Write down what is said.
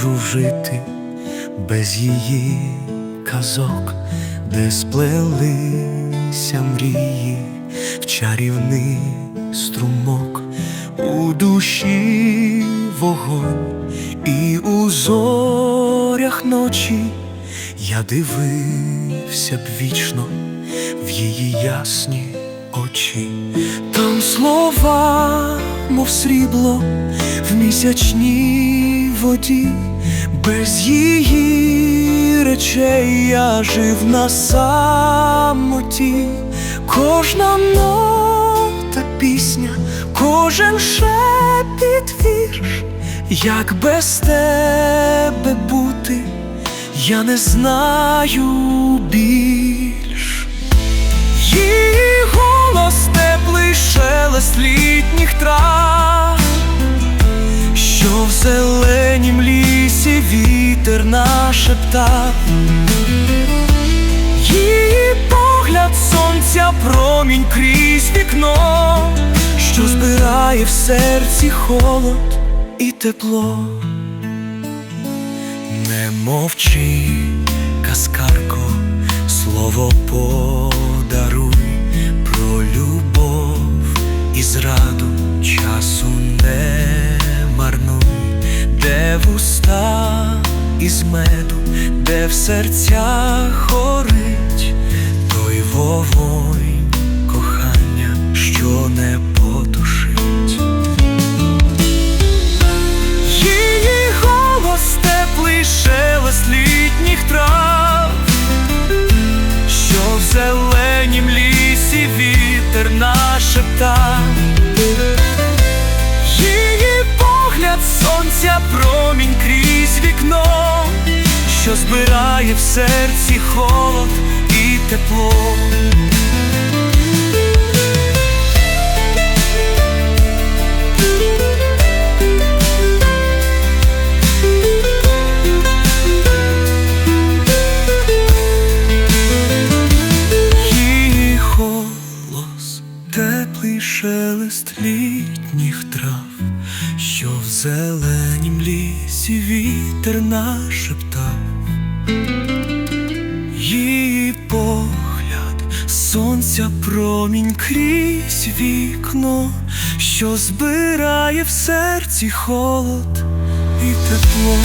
можу жити без її казок, де сплелися мрії в чарівний струмок, у душі вогонь і у зорях ночі я дивився б вічно в її ясні очі, там слова, мов срібло в місячній воді, без її речей я жив на самоті, кожна нота пісня, кожен шепіт вірш, як без тебе бути, я не знаю більш. Нашептав, її погляд сонця промінь крізь вікно, що збирає в серці холод і тепло. Не мовчи, каскарко, слово подаруй про любов і зраду. Часу не марнуй, де вуста із меду, де в серцях горить той вогонь кохання, що не потушить. Її голос теплий шелест літніх трав, що в зеленім лісі вітер нашептав, її погляд сонця промінь крізь вікно, що збирає в серці холод і тепло. Теплий шелест літніх трав, в зеленім лісі вітер нашептав, її погляд, сонця промінь крізь вікно, що збирає в серці холод і тепло.